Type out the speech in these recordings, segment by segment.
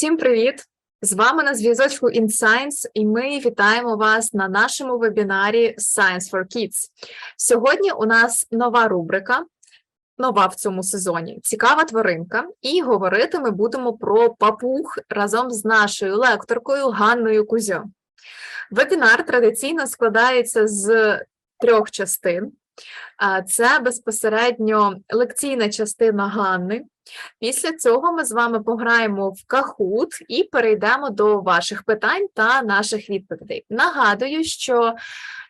Всім привіт! З вами на зв'язочку InScience, і ми вітаємо вас на нашому вебінарі Science for Kids. Сьогодні у нас нова рубрика, нова в цьому сезоні цікава тваринка, і говорити ми будемо про папуг разом з нашою лекторкою Ганною Кузьо. Вебінар традиційно складається з трьох частин. Це безпосередньо лекційна частина Ганни. Після цього ми з вами пограємо в Кахут і перейдемо до ваших питань та наших відповідей. Нагадую, що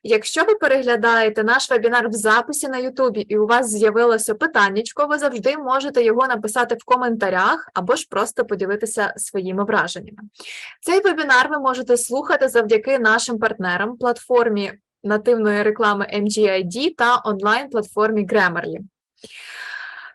якщо ви переглядаєте наш вебінар в записі на Ютубі і у вас з'явилося питаннячко, ви завжди можете його написати в коментарях або ж просто поділитися своїми враженнями. Цей вебінар ви можете слухати завдяки нашим партнерам платформі нативної реклами MGID та онлайн-платформі Grammarly.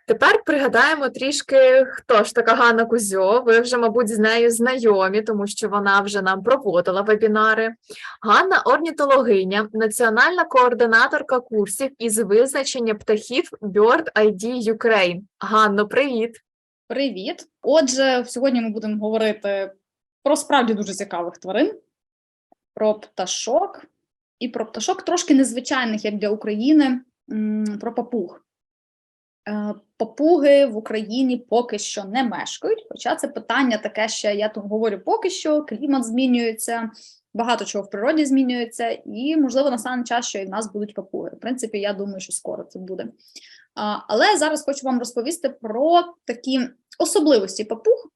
Тепер пригадаємо трішки, хто ж така Ганна Кузьо. Ви вже, мабуть, з нею знайомі, тому що вона вже нам проводила вебінари. Ганна орнітологиня, національна координаторка курсів із визначення птахів Bird ID Ukraine. Ганно, привіт! Привіт! Отже, сьогодні ми будемо говорити про справді дуже цікавих тварин, про пташок і про пташок трошки незвичайних, як для України, про папуг. Е, Папуги в Україні поки що не мешкають, хоча це питання таке ще, я тут говорю поки що, клімат змінюється, багато чого в природі змінюється, і, можливо, настане час, що і в нас будуть папуги. В принципі, я думаю, що скоро це буде. Але зараз хочу вам розповісти про такі особливості папуг,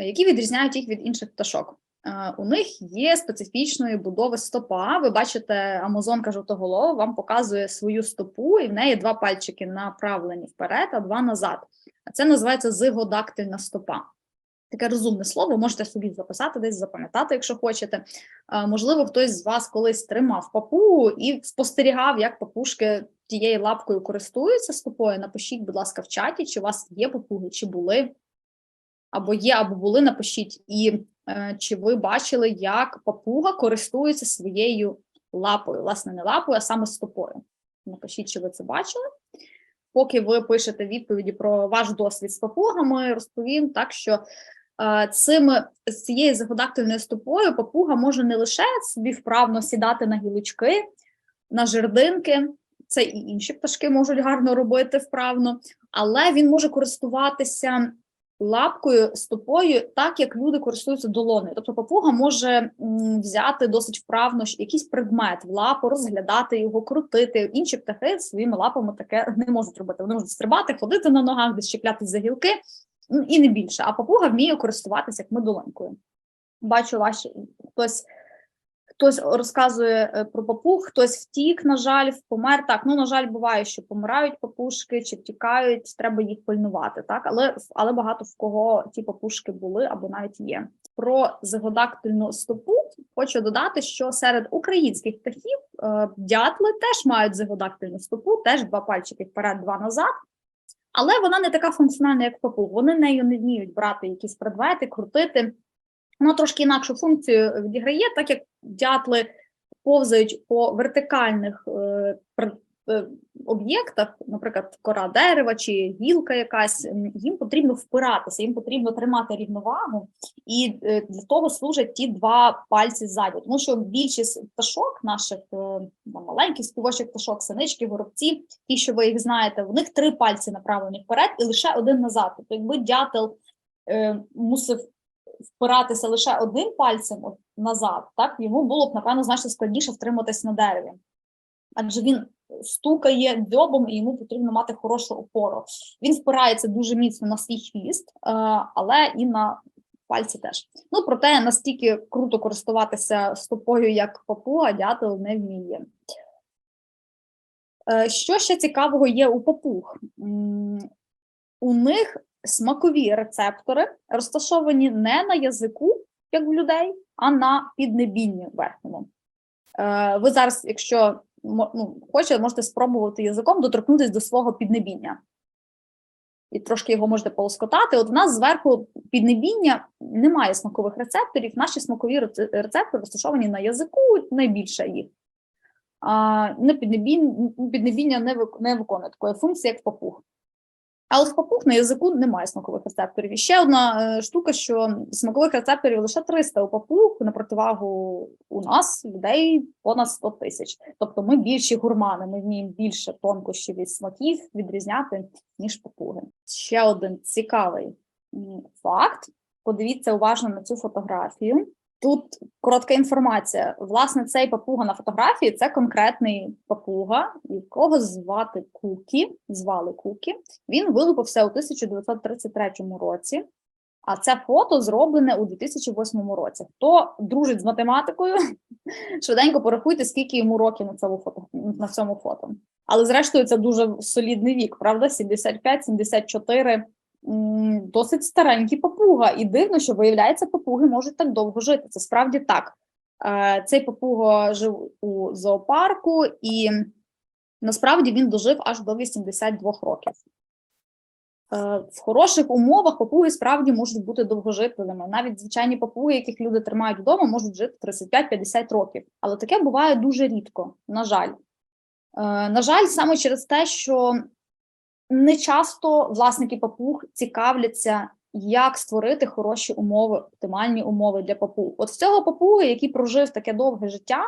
які відрізняють їх від інших пташок. Е, У них є специфічної будови стопа. Ви бачите, Амазонка жовтоголова вам показує свою стопу, і в неї два пальчики направлені вперед, а два назад. А це називається зигодактильна стопа. Таке розумне слово, можете собі записати, десь запам'ятати, якщо хочете. Е, Можливо, хтось з вас колись тримав папугу і спостерігав, як папушки тією лапкою користуються стопою. Напишіть, будь ласка, в чаті, чи у вас є папуги, чи були, або є, або були, напишіть. І чи ви бачили, як папуга користується своєю лапою, власне, не лапою, а саме стопою. Напишіть, чи ви це бачили. Поки ви пишете відповіді про ваш досвід з папугами, розповім так, що е, цими з цією загодактильною стопою папуга може не лише собі вправно сідати на гілочки, на жердинки, це і інші пташки можуть гарно робити вправно, але він може користуватися лапкою, стопою, так як люди користуються долоною. Тобто папуга може взяти досить вправно якийсь предмет в лапу, розглядати його, крутити. Інші птахи своїми лапами таке не можуть робити. Вони можуть стрибати, ходити на ногах, десь чіплятись за гілки і не більше. А папуга вміє користуватися як ми долонькою. Бачу, ваші хтось. Хтось розказує е, про папуг, хтось втік, на жаль, помер. Так, ну на жаль, буває, що помирають папушки чи втікають, треба їх пильнувати. Так, але але багато в кого ті папушки були або навіть є. Про зигодактильну стопу хочу додати, що серед українських птахів е, дятли теж мають зигодактильну стопу, теж два пальчики вперед, два назад. Але вона не така функціональна, як папуг. Вони нею не вміють брати якісь предмети, крутити. Вона трошки інакшу функцію відіграє, так як дятли повзають по вертикальних е, е, об'єктах, наприклад, кора дерева чи гілка якась, їм потрібно впиратися, їм потрібно тримати рівновагу, і е, для того служать ті два пальці ззаду. Тому що більшість пташок наших е, маленьких співочих пташок, синички, горобці, ті, що ви їх знаєте, у них три пальці направлені вперед і лише один назад. Тобто, якби дятел е, мусив впиратися лише одним пальцем назад, так йому було б напевно значно складніше втриматись на дереві, адже він стукає дзьобом і йому потрібно мати хорошу опору. Він впирається дуже міцно на свій хвіст, е, але і на пальці теж. Ну проте настільки круто користуватися стопою, як папуга, дятел не вміє. Е, Що ще цікавого є у папуг? У них смакові рецептори розташовані не на язику, як в людей, а на піднебінні верхньому. Е, Ви зараз, якщо ну, хочете, можете спробувати язиком доторкнутися до свого піднебіння. І трошки його можете полоскотати. От у нас зверху піднебіння немає смакових рецепторів. Наші смакові рецептори розташовані на язику, найбільше їх. А, не піднебіння, піднебіння не виконує такої функції, як папуг. А от в папуг на язику немає смакових рецепторів. І ще одна е, штука, що смакових рецепторів лише 300 у папуг на противагу у нас людей понад 100 тисяч. Тобто ми більші гурмани, ми вміємо більше тонкощів від смаків відрізняти, ніж папуги. Ще один цікавий факт. Подивіться уважно на цю фотографію. Тут коротка інформація. Власне, цей папуга на фотографії це конкретний папуга, якого звати Кукі, звали Кукі. Він вилупився у 1933 році, а це фото зроблене у 2008 році. Хто дружить з математикою, швиденько порахуйте, скільки йому років на цьому фото. На цьому фото. Але зрештою, це дуже солідний вік, правда? 75-74. Досить старенький папуга, і дивно, що виявляється, папуги можуть так довго жити. Це справді так. Е, Цей папуга жив у зоопарку, і насправді він дожив аж до 82 років. Е, В хороших умовах папуги справді можуть бути довгожителями. Навіть звичайні папуги, яких люди тримають вдома, можуть жити 35-50 років. Але таке буває дуже рідко, на жаль. Е, На жаль, саме через те, що не часто власники папуг цікавляться, як створити хороші умови, оптимальні умови для папуг. От в цього папуги, який прожив таке довге життя,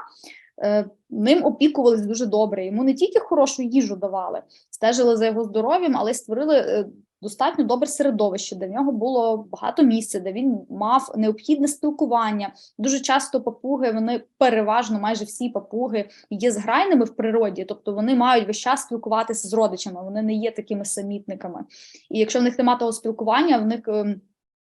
е, ним опікувались дуже добре. Йому не тільки хорошу їжу давали, стежили за його здоров'ям, але й створили е, достатньо добре середовище, де в нього було багато місця, де він мав необхідне спілкування. Дуже часто папуги, вони переважно, майже всі папуги є зграйними в природі, тобто вони мають весь час спілкуватися з родичами, вони не є такими самітниками. І якщо в них немає того спілкування, в них ем,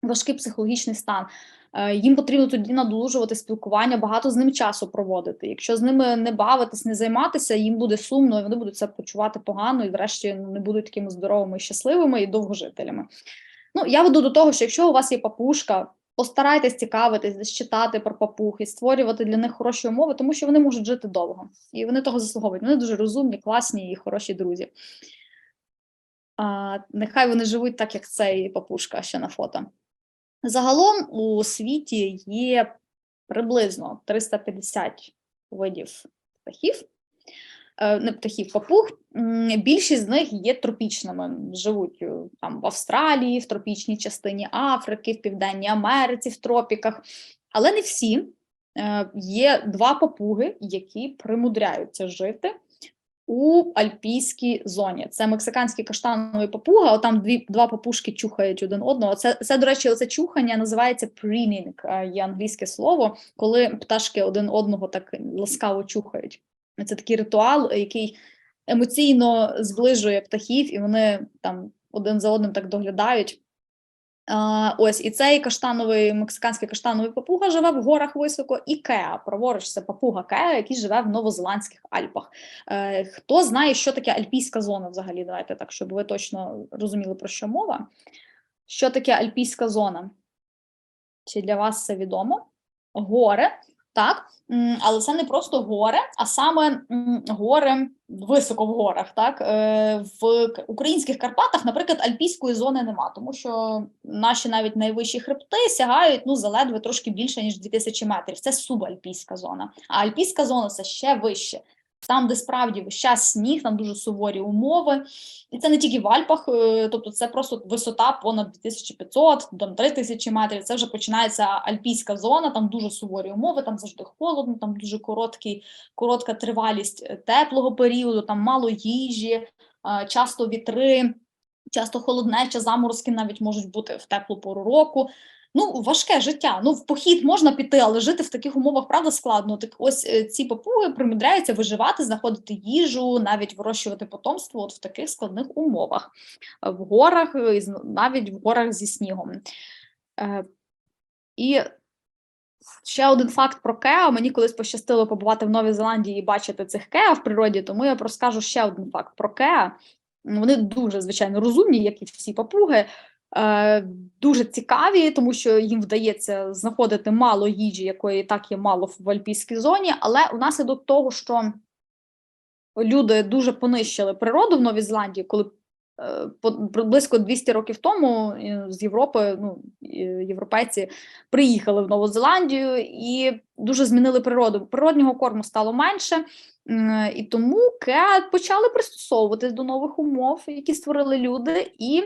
важкий психологічний стан. Е, Їм потрібно тоді надолужувати спілкування, багато з ним часу проводити. Якщо з ними не бавитись, не займатися, їм буде сумно, і вони будуть себе почувати погано, і врешті ну, не будуть такими здоровими, щасливими і довгожителями. Ну, я веду до того, що якщо у вас є папушка, постарайтесь цікавитись, читати про папуг і створювати для них хороші умови, тому що вони можуть жити довго. І вони того заслуговують. Вони дуже розумні, класні і хороші друзі. А, нехай вони живуть так, як цей папушка ще на фото. Загалом у світі є приблизно 350 видів птахів, е, не птахів, папуг. Більшість з них є тропічними, живуть е, там в Австралії, в тропічній частині Африки, в Південній Америці, в тропіках. Але не всі. Е, Є два папуги, які примудряються жити у альпійській зоні. Це мексиканський каштановий папуга. Отам дві два папушки чухають один одного. Це, це до речі, це чухання називається preening, е, є англійське слово, коли пташки один одного так ласкаво чухають. Це такий ритуал, який емоційно зближує птахів, і вони там один за одним так доглядають. Ось і цей каштановий мексиканський каштановий папуга живе в горах високо, і Кеа, праворуч це папуга Кеа, який живе в Новозеландських Альпах. Е, хто знає, що таке альпійська зона взагалі? Давайте так, щоб ви точно розуміли, про що мова. Що таке альпійська зона? Чи для вас це відомо? Гори, так, але це не просто горе, а саме горе високо в горах. Так, Е, в українських Карпатах, наприклад, альпійської зони нема, тому що наші навіть найвищі хребти сягають ну заледве трошки більше ніж 2000 метрів. Це субальпійська зона. А альпійська зона це ще вище. Там, де справді весь час сніг, там дуже суворі умови, і це не тільки в Альпах, е, тобто це просто висота понад 2500, до 3000 метрів. Це вже починається альпійська зона, там дуже суворі умови, там завжди холодно, там дуже короткий, коротка тривалість е, теплого періоду, там мало їжі, е, часто вітри, часто холоднеча, заморозки навіть можуть бути в теплу пору року. Ну, важке життя. Ну, в похід можна піти, але жити в таких умовах правда складно. Так ось е, ці папуги примудряються виживати, знаходити їжу, навіть вирощувати потомство от в таких складних умовах, Е, в горах, е, навіть в горах зі снігом. І ще один факт про Кеа. Мені колись пощастило побувати в Новій Зеландії і бачити цих Кеа в природі, тому я розкажу ще один факт про Кеа. Вони дуже, звичайно, розумні, як і всі папуги. Е, дуже цікаві, тому що їм вдається знаходити мало їжі, якої так є мало в альпійській зоні, але внаслідок того, що люди дуже понищили природу в Новій Зеландії, коли е, близько 200 років тому е, з Європи, ну, європейці приїхали в Нову Зеландію і дуже змінили природу. Природнього корму стало менше, і тому ке почали пристосовуватись до нових умов, які створили люди, і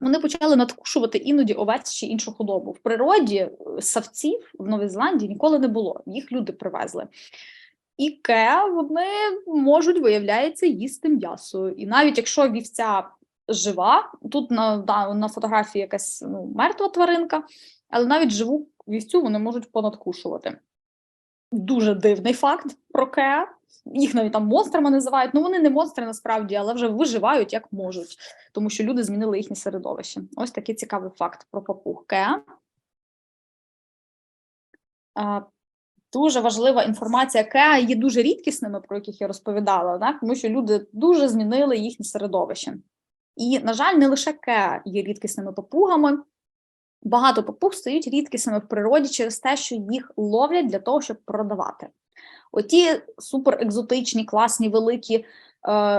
вони почали надкушувати іноді овець чи іншу худобу. В природі е, савців в Новій Зеландії ніколи не було. Їх люди привезли. І ке вони можуть, виявляється, їсти м'ясо. І навіть якщо вівця жива, тут на, да, на фотографії якась ну, мертва тваринка, але навіть живу вівцю вони можуть понадкушувати. Дуже дивний факт про ке. Їх навіть там монстрами називають. Ну вони не монстри насправді, але вже виживають як можуть, тому що люди змінили їхнє середовище. Ось такий цікавий факт про папуг ке. А, Дуже важлива інформація, яка є дуже рідкісними, про яких я розповідала, так? тому що люди дуже змінили їхнє середовище. І, на жаль, не лише ке є рідкісними папугами. Багато папуг стають рідкісними в природі через те, що їх ловлять для того, щоб продавати. Оті суперекзотичні, класні, великі е,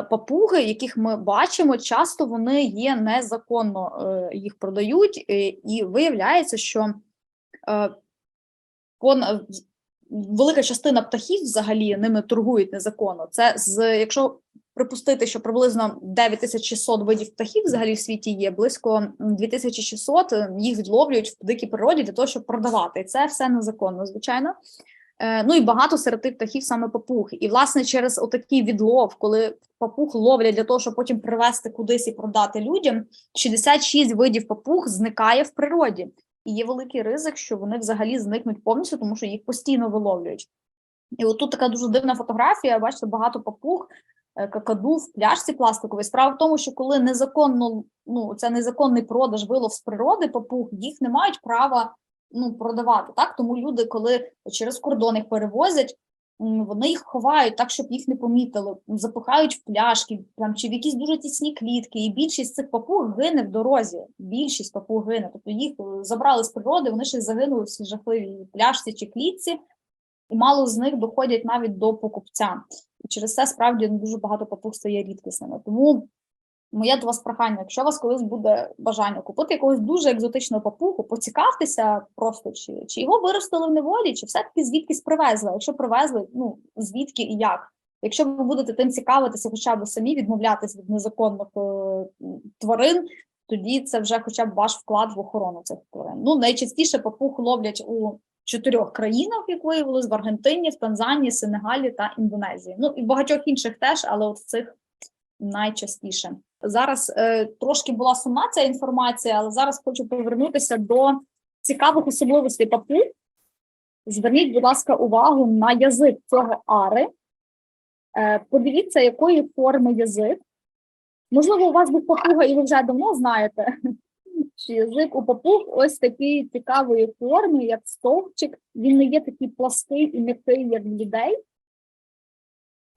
папуги, яких ми бачимо, часто вони є незаконно е, їх продають, е, і виявляється, що е, пон- велика частина птахів взагалі ними торгують незаконно. Це з якщо припустити, що приблизно 9600 видів птахів взагалі в світі є, близько 2600 їх відловлюють в дикій природі для того, щоб продавати. І це все незаконно, звичайно. Е, Ну і багато серед тих птахів саме папуг. І власне через отакий відлов, коли папуг ловлять для того, щоб потім привезти кудись і продати людям, 66 видів папуг зникає в природі. І є великий ризик, що вони взагалі зникнуть повністю, тому що їх постійно виловлюють. І отут така дуже дивна фотографія. Бачите, багато папуг, е, какаду в пляшці пластиковій. Справа в тому, що коли незаконно, ну це незаконний продаж вилов з природи папуг, їх не мають права ну, продавати. Так тому люди, коли через кордон їх перевозять, вони їх ховають так, щоб їх не помітили, запихають в пляшки там чи в якісь дуже тісні клітки. І більшість цих папуг гине в дорозі. Більшість папуг гине. Тобто їх е, забрали з природи, вони ще загинули в цій жахливій пляшці чи клітці, і мало з них доходять навіть до покупця. І через це справді ну, дуже багато папуг стає рідкісними. Тому моє до вас прохання, якщо у вас колись буде бажання купити якогось дуже екзотичного папугу, поцікавтеся просто, чи, чи його виростили в неволі, чи все-таки звідкись привезли. Якщо привезли, ну звідки і як. Якщо ви будете тим цікавитися, хоча б самі відмовлятись від незаконних е, тварин, тоді це вже хоча б ваш вклад в охорону цих тварин. Ну найчастіше папуг ловлять у чотирьох країнах, як виявилось, в Аргентині, в Танзанії, Сенегалі та Індонезії. Ну і в багатьох інших теж, але от в цих найчастіше. Зараз е, трошки була сумна ця інформація, але зараз хочу повернутися до цікавих особливостей папуг. Зверніть, будь ласка, увагу на язик цього ари. Е, подивіться, якої форми язик. Можливо, у вас був папуга, і ви вже давно знаєте, що язик у папуг ось такий цікавої форми, як стовпчик. Він не є такий плаский і м'який, як в людей.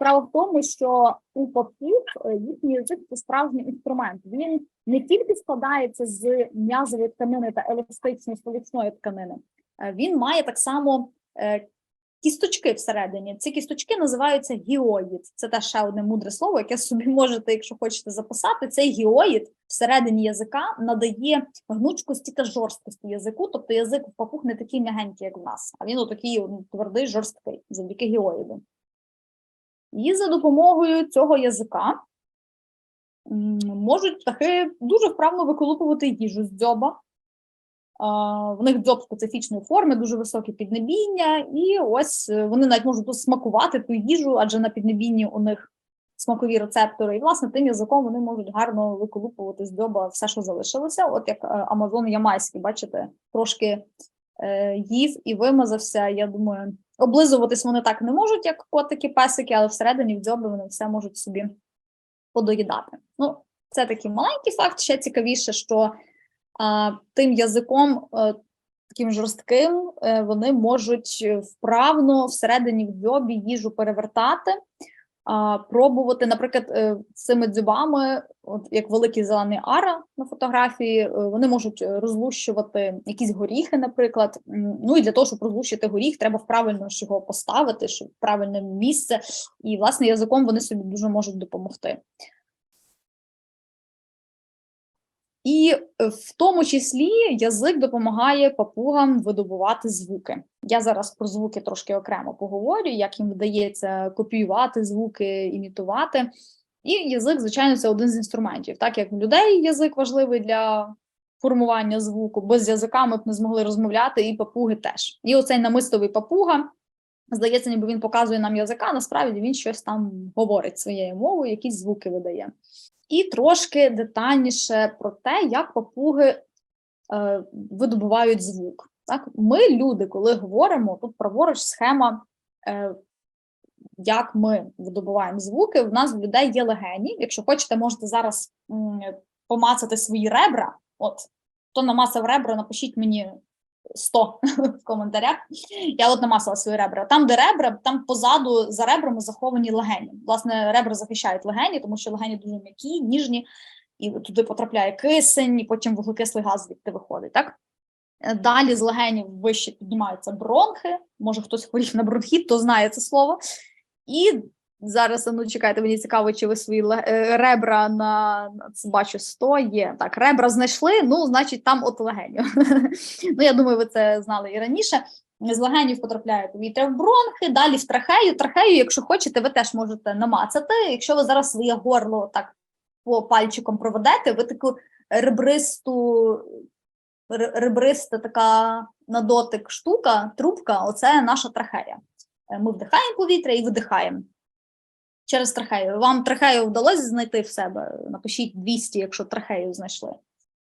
Справа в тому, що у папуг е, їхній язик це справжній інструмент. Він не тільки складається з м'язової тканини та еластичної столичної тканини, е, він має так само е, кісточки всередині. Ці кісточки називаються гіоїд. Це теж ще одне мудре слово, яке собі можете, якщо хочете записати. Цей гіоїд всередині язика надає гнучкості та жорсткості язику. Тобто язик у папуг не такий м'ягенький, як в нас, а він отакий ну, твердий, жорсткий, завдяки гіоїду. І за допомогою цього язика можуть птахи дуже вправно виколупувати їжу з дзьоба. В них дзьоб специфічної форми, дуже високе піднебіння, і ось е, вони навіть можуть смакувати ту їжу, адже на піднебінні у них смакові рецептори. І, власне, тим язиком вони можуть гарно виколупувати з дзьоба все, що залишилося. От як е, Амазон Ямайський, бачите, трошки е, їв і вимазався. Я думаю, облизуватись вони так не можуть, як котики, песики, але всередині в дзьобі вони все можуть собі подоїдати. Ну, це такий маленький факт. Ще цікавіше, що а, тим язиком, а, таким жорстким, а, вони можуть вправно всередині в дзьобі їжу перевертати. А, пробувати, наприклад, е, цими дзьобами, от як великий зелений ара на фотографії, е, вони можуть е, розлущувати якісь горіхи, наприклад. Ну і для того, щоб розлущити горіх, треба правильно його поставити, щоб правильне місце. І власне язиком вони собі дуже можуть допомогти. І е, в тому числі язик допомагає папугам видобувати звуки. Я зараз про звуки трошки окремо поговорю, як їм вдається копіювати звуки, імітувати. І язик, звичайно, це один з інструментів. Так як в людей язик важливий для формування звуку, без язика ми б не змогли розмовляти, і папуги теж. І оцей намистовий папуга, здається, ніби він показує нам язика, насправді він щось там говорить своєю мовою, якісь звуки видає. І трошки детальніше про те, як папуги е, видобувають звук. Так? Ми, люди, коли говоримо, тут праворуч схема, е, як ми видобуваємо звуки. У нас в людей є легені. Якщо хочете, можете зараз м, помацати свої ребра. От, хто намацав ребра, напишіть мені 100 в коментарях. Я от намасила свої ребра. Там, де ребра, там позаду за ребрами заховані легені. Власне, ребра захищають легені, тому що легені дуже м'які, ніжні, і туди потрапляє кисень, і потім вуглекислий газ звідти виходить. Так? Е, Далі з легенів вище піднімаються бронхи. Може, хтось хворів на бронхіт, то знає це слово. І зараз, ну чекайте, мені цікаво, чи ви свої е, ребра на бачу 100 є. Так, ребра знайшли, ну, значить, там от легенів. ну, я думаю, ви це знали і раніше. З легенів потрапляє повітря в бронхи, далі в трахею. Трахею, якщо хочете, ви теж можете намацати. Якщо ви зараз своє горло так по пальчиком проведете, ви таку ребристу, ребриста така на дотик штука, трубка, оце наша трахея. Ми вдихаємо повітря і видихаємо через трахею. Вам трахею вдалося знайти в себе? Напишіть 200, якщо трахею знайшли.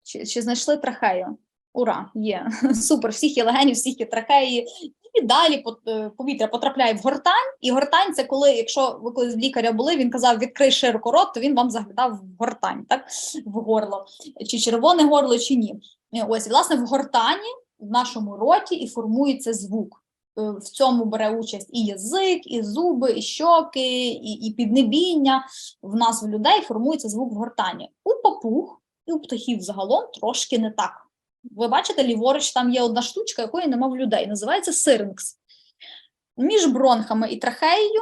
Чи, чи знайшли трахею? Ура, є. Супер, всіх є легені, всіх є трахеї. І далі е, повітря потрапляє в гортань. І гортань це коли, якщо ви колись в лікаря були, він казав відкрий широко рот, то він вам заглядав в гортань, так? В горло. Чи червоне горло, чи ні. Е, Ось, власне, в гортані в нашому роті і формується звук. Е, В цьому бере участь і язик, і зуби, і щоки, і, і піднебіння. В нас в людей формується звук в гортані. У папуг і у птахів загалом трошки не так. Ви бачите, ліворуч там є одна штучка, якої нема в людей. Називається сиринкс. Між бронхами і трахеєю,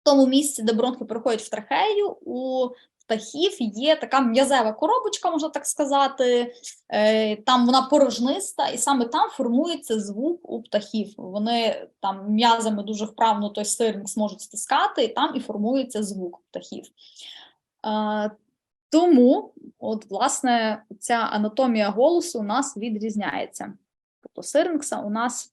в тому місці, де бронхи переходять в трахею, у птахів є така м'язева коробочка, можна так сказати. Е, Там вона порожниста, і саме там формується звук у птахів. Вони там м'язами дуже вправно той сиринкс можуть стискати, і там і формується звук птахів. Е, тому, от, власне, ця анатомія голосу у нас відрізняється. Тобто сиринкса у нас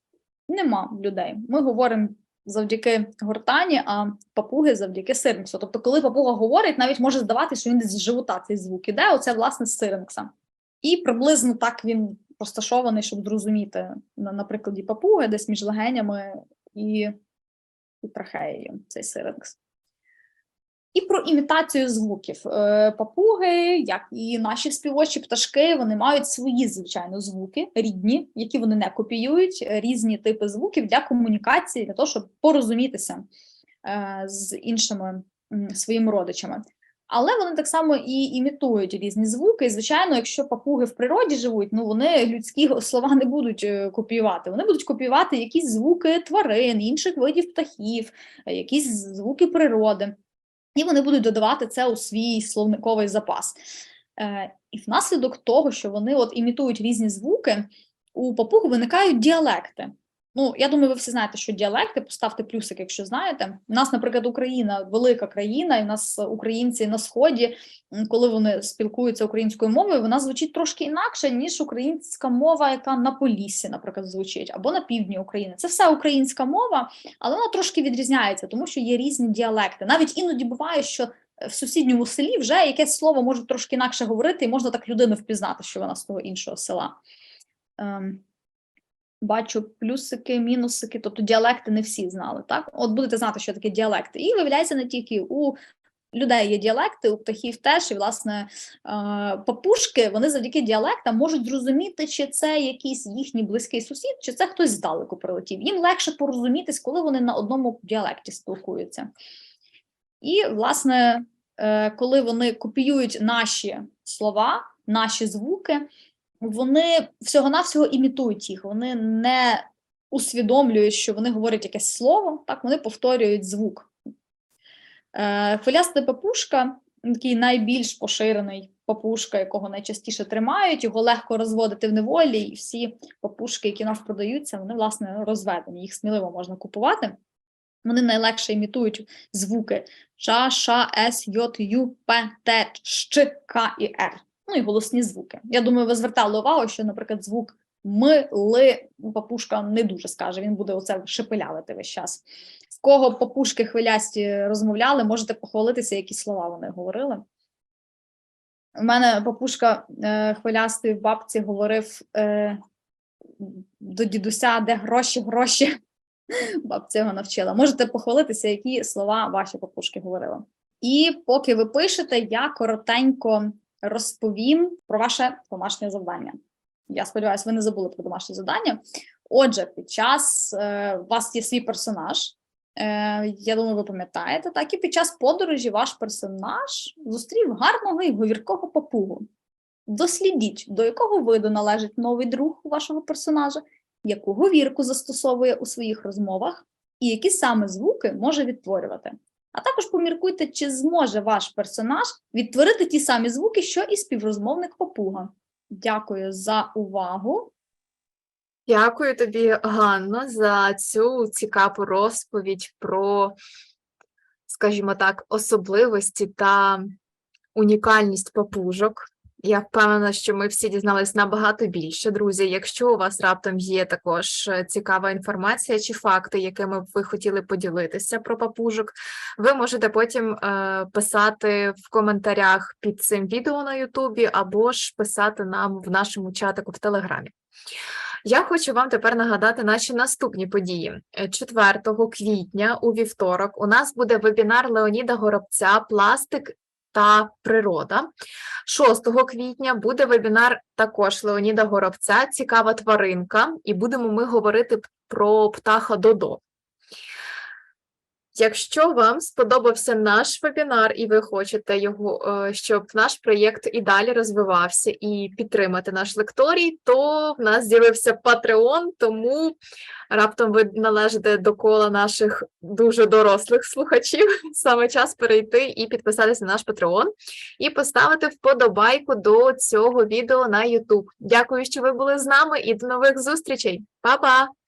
нема людей. Ми говоримо завдяки гортані, а папуги завдяки сиринксу. Тобто, коли папуга говорить, навіть може здаватися, що він з живота цей звук іде, оце власне з сиринкса. І приблизно так він розташований, щоб зрозуміти на, прикладі папуги, десь між легенями і, і трахеєю цей сиринкс. І про імітацію звуків. Е, Папуги, як і наші співочі пташки, вони мають свої, звичайно, звуки рідні, які вони не копіюють, різні типи звуків для комунікації, для того, щоб порозумітися е, з іншими своїми родичами. Але вони так само і імітують різні звуки. І, звичайно, якщо папуги в природі живуть, ну вони людські слова не будуть е, копіювати. Вони будуть копіювати якісь звуки тварин, інших видів птахів, якісь звуки природи. І вони будуть додавати це у свій словниковий запас. Е, і внаслідок того, що вони от імітують різні звуки, у папуг виникають діалекти. Ну, я думаю, ви всі знаєте, що діалекти, поставте плюсик, якщо знаєте. У нас, наприклад, Україна велика країна, і в нас українці на сході, коли вони спілкуються українською мовою, вона звучить трошки інакше, ніж українська мова, яка на Поліссі, наприклад, звучить, або на півдні України. Це все українська мова, але вона трошки відрізняється, тому що є різні діалекти. Навіть іноді буває, що в сусідньому селі вже якесь слово може трошки інакше говорити, і можна так людину впізнати, що вона з того іншого села. Бачу плюсики, мінусики, тобто діалекти не всі знали. Так, от будете знати, що таке діалекти. І виявляється не тільки у людей є діалекти, у птахів теж, і власне е, папушки вони завдяки діалектам можуть зрозуміти, чи це якийсь їхній близький сусід, чи це хтось здалеку прилетів. Їм легше порозумітись, коли вони на одному діалекті спілкуються. І, власне, е, коли вони копіюють наші слова, наші звуки, вони всього-навсього імітують їх, вони не усвідомлюють, що вони говорять якесь слово, так вони повторюють звук. Е, Хвиляста папушка, такий найбільш поширений папушка, якого найчастіше тримають, його легко розводити в неволі, і всі папушки, які нас продаються, вони власне розведені. Їх сміливо можна купувати. Вони найлегше імітують звуки Ш, Ш, С, Й, Ю, П, Т, Щ, К і Р. Ну і голосні звуки. Я думаю, ви звертали увагу, що, наприклад, звук М, Ли ну, папушка не дуже скаже, він буде оце шепелявити весь час. В кого папушки хвилясті розмовляли, можете похвалитися, які слова вони говорили. У мене папушка е, хвилястий в бабці говорив е, до дідуся, де гроші, гроші. Бабця його навчила. Можете похвалитися, які слова ваші папушки говорили. І поки ви пишете, я коротенько розповім про ваше домашнє завдання. Я сподіваюся, ви не забули про домашнє завдання. Отже, під час е, у вас є свій персонаж. Е, я думаю, ви пам'ятаєте, так і під час подорожі ваш персонаж зустрів гарного і говіркого папугу. Дослідіть, до якого виду належить новий друг вашого персонажа, яку говірку застосовує у своїх розмовах, і які саме звуки може відтворювати. А також поміркуйте, чи зможе ваш персонаж відтворити ті самі звуки, що і співрозмовник папуга. Дякую за увагу. Дякую тобі, Ганно, за цю цікаву розповідь про, скажімо так, особливості та унікальність папужок. Я впевнена, що ми всі дізнались набагато більше, друзі. Якщо у вас раптом є також е, цікава інформація чи факти, якими б ви хотіли поділитися про папужок, ви можете потім е, писати в коментарях під цим відео на Ютубі або ж писати нам в нашому чатику в Телеграмі. Я хочу вам тепер нагадати наші наступні події. Е, 4 квітня у вівторок у нас буде вебінар Леоніда Горобця Пластик та природа. 6 квітня буде вебінар також Леоніда Горобця Цікава тваринка, і будемо ми говорити про птаха Додо. Якщо вам сподобався наш вебінар, і ви хочете його, е, щоб наш проєкт і далі розвивався, і підтримати наш лекторій, то в нас з'явився Patreon, тому раптом ви належите до кола наших дуже дорослих слухачів. Саме час перейти і підписатися на наш Patreon, і поставити вподобайку до цього відео на YouTube. Дякую, що ви були з нами, і до нових зустрічей. Па-па!